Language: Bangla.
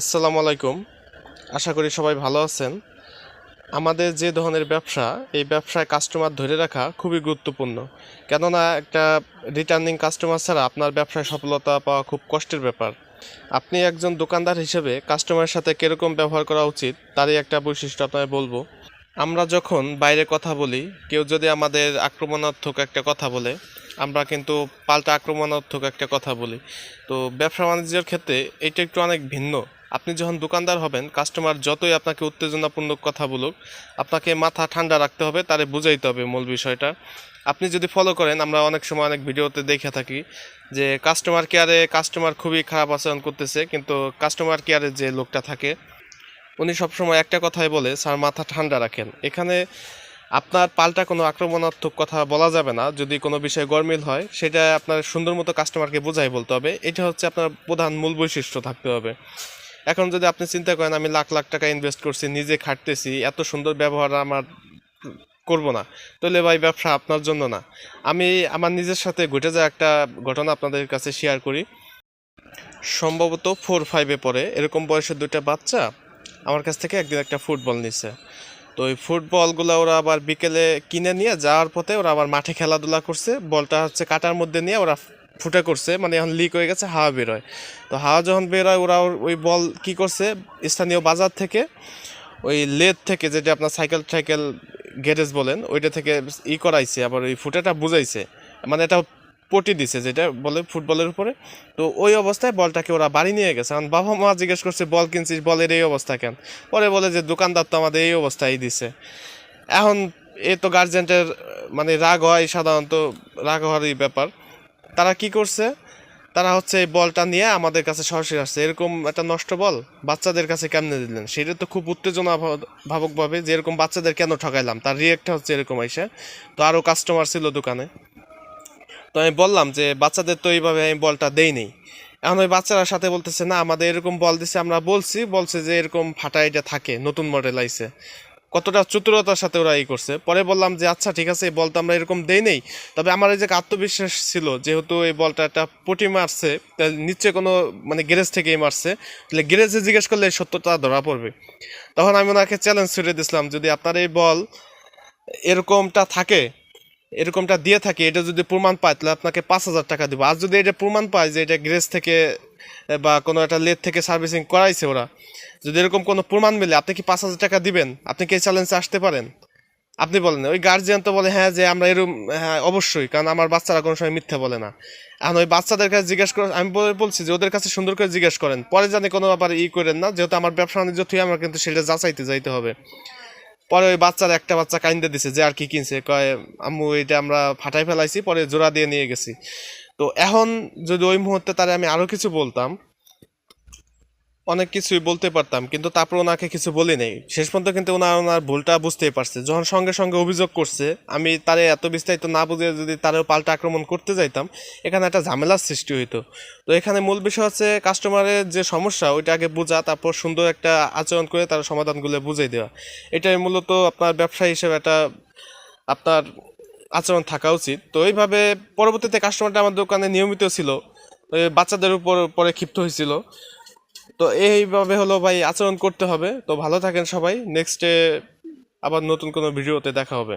আসসালামু আলাইকুম। আশা করি সবাই ভালো আছেন। আমাদের যে ধরনের ব্যবসা, এই ব্যবসায় কাস্টমার ধরে রাখা খুবই গুরুত্বপূর্ণ। কেননা একটা রিটার্নিং কাস্টমার ছাড়া আপনার ব্যবসায় সফলতা পাওয়া খুব কষ্টের ব্যাপার। আপনি একজন দোকানদার হিসেবে কাস্টমারের সাথে কীরকম ব্যবহার করা উচিত, তারই একটা বৈশিষ্ট্য আপনাকে বলব। আমরা যখন বাইরে কথা বলি, কেউ যদি আমাদের আক্রমণাত্মক একটা কথা বলে, আমরা কিন্তু পাল্টা আক্রমণাত্মক একটা কথা বলি। তো ব্যবসা বাণিজ্যের ক্ষেত্রে এটা একটু অনেক ভিন্ন। আপনি যখন দোকানদার হবেন কাস্টমার যতই আপনাকে উত্তেজনাপূর্ণ কথা বলুক, আপনাকে মাথা ঠান্ডা রাখতে হবে, তারে বুঝাইতে হবে মূল বিষয়টা। আপনি যদি ফলো করেন, আমরা অনেক সময় অনেক ভিডিওতে দেখে থাকি যে কাস্টমার কেয়ারে কাস্টমার খুবই খারাপ আচরণ করতেছে, কিন্তু কাস্টমার কেয়ারে যে লোকটা থাকে, উনি সবসময় একটা কথাই বলে, স্যার, মাথা ঠান্ডা রাখেন। এখানে আপনার পাল্টা কোনো আক্রমণাত্মক কথা বলা যাবে না। যদি কোনো বিষয়ে গরমিল হয়, সেটা আপনার সুন্দর মতো কাস্টমারকে বোঝাই বলতে হবে। এটা হচ্ছে আপনার প্রধান মূল বৈশিষ্ট্য থাকতে হবে। এখন যদি আপনি চিন্তা করেন, আমি লাখ লাখ টাকা ইনভেস্ট করছি, নিজে খাটতেছি, এত সুন্দর ব্যবহার আমার করব না। তাহলে ভাই, ব্যবসা আপনার জন্য না। আমি আমার নিজের সাথে ঘটে যাওয়া একটা ঘটনা আপনাদের কাছে শেয়ার করি। সম্ভবত ফোর ফাইভে পড়ে। এরকম বয়সের দুইটা বাচ্চা আমার কাছ থেকে একদিন একটা ফুটবল নিছে। তো ওই ফুটবলগুলো ওরা আবার বিকেলে কিনে নিয়ে যাওয়ার পথে ওরা আবার মাঠে খেলাধুলা করছে। বলটা হচ্ছে কাটার মধ্যে নিয়ে ওরা ফুটে করছে মানে এখন লিক হয়ে গেছে, হাওয়া বেরোয় তো হাওয়া যখন বেরোয় ওরা ওর- ওই বল কি করছে, স্থানীয় বাজার থেকে, ওই লেদ থেকে যেটা আপনার সাইকেল সাইকেল গ্যারেজ বলেন, ওইটা থেকে ই করাইছে, আবার ওই ফুটাটা বুঝাইছে। মানে এটা পটি দিছে, যেটা বলে ফুটবলের উপরে। তো ওই অবস্থায় বলটাকে ওরা বাড়ি নিয়ে গেছে। কারণ বাবা মা জিজ্ঞেস করছে, বল কিনছিস, বলের এই অবস্থা কেন? পরে বলে যে, দোকানদার তো আমাদের এই অবস্থায় দিছে। এখন এ তো গার্জেন্টের মানে রাগ হয়, সাধারণত রাগ হওয়ারই ব্যাপার। তারা কি করছে? তারা হচ্ছে এই বলটা নিয়ে আমাদের কাছে সরাসরি আসছে। এরকম একটা নষ্ট বল বাচ্চাদের কাছে কেমনে দিলেন? সেটা তো খুব উত্তেজনা ভাব- ভাবকভাবে যে এরকম বাচ্চাদের কেন ঠকাইলাম? তার রিয়েক্টটা হচ্ছে এরকম আইসে। তো আরও কাস্টমার ছিল দোকানে। তো আমি বললাম যে, বাচ্চাদের তো এইভাবে আমি বলটা দেইনি। এখন ওই বাচ্চারা সাথে বলতেছে, না, আমাদের এরকম বল দিছে, আমরা বলছি। বলছে যে, এরকম ফাটা এটা থাকে, নতুন মডেল আইছে। কতটা চতুরতার সাথে ওরা এই করছে। পরে বললাম যে আচ্ছা ঠিক আছে, এই বলটা আমরা এরকম দেই নেই। তবে আমার এই যে আত্মবিশ্বাস ছিল, যেহেতু এই বলটা একটা পটি মারছে নিচে কোনো মানে গ্যারেজ থেকেই মারছে, তাহলে গ্যারেজে জিজ্ঞেস করলে এই সত্যতা ধরা পড়বে। তখন আমি ওনাকে চ্যালেঞ্জ ছুড়ে দিয়েছিলাম যদি আপনার এই বল এরকমটা থাকে, এরকমটা দিয়ে থাকে, এটা যদি প্রমাণ পায়, তাহলে আপনাকে পাঁচ হাজার টাকা দিব। আর যদি এটা প্রমাণ পায় যে এটা গ্রেস থেকে বা কোনো একটা লেদ থেকে সার্ভিসিং করাইছে ওরা। যদি এরকম কোনো প্রমাণ মিলে, আপনি কি পাঁচ হাজার টাকা দিবেন? আপনি কি এই চ্যালেঞ্জে আসতে পারেন? আপনি বলেন, ওই গার্জিয়ান তো বলে হ্যাঁ যে আমরা এরকম হ্যাঁ অবশ্যই, কারণ আমার বাচ্চারা কোনো সময় মিথ্যা বলে না। এখন ওই বাচ্চাদের কাছে জিজ্ঞেস করে, আমি বলে- বলছি যে ওদের কাছে সুন্দর করে জিজ্ঞেস করেন। পরে জানি কোনো ব্যাপার ই করেন না, যেহেতু আমার ব্যবসা বাণিজ্য থেকে আমার কিন্তু সেটা যাচাইতে যাইতে হবে। পরে ওই বাচ্চার একটা বাচ্চা কাইন্দে দিছে, যে আর কি কিনছে, কয়, আম্মু এটা আমরা ফাটাই ফেলাইছি, পরে জোড়া দিয়ে নিয়ে গেছি। তো এখন যদি ওই মুহূর্তে তারে আমি আরও কিছু বলতাম, অনেক কিছুই বলতে পারতাম, কিন্তু তারপর ওনাকে কিছু বলি নেই। শেষ পর্যন্ত কিন্তু ওনার ওনার ভুলটা বুঝতেই পারছে। যখন সঙ্গে সঙ্গে অভিযোগ করছে, আমি তারে এত বিস্তারিত না বুঝে যদি তারও পাল্টা আক্রমণ করতে যাইতাম, এখানে একটা ঝামেলার সৃষ্টি হইতো। তো এখানে মূল বিষয় হচ্ছে কাস্টমারের যে সমস্যা, ওইটা আগে বোঝা, তারপর সুন্দর একটা আচরণ করে তার সমাধানগুলো বুঝিয়ে দেওয়া। এটাই মূলত আপনার ব্যবসা হিসেবে একটা আপনার আচরণ থাকা উচিত। তো এইভাবে পরবর্তীতে কাস্টমারটা আমার দোকানে নিয়মিত ছিল। বাচ্চাদের উপর, পরে ক্ষিপ্ত হয়েছিল। তো এইভাবে হলো ভাই আচরণ করতে হবে। তো ভালো থাকেন সবাই। নেক্সটে আবার নতুন কোনো ভিডিওতে দেখা হবে।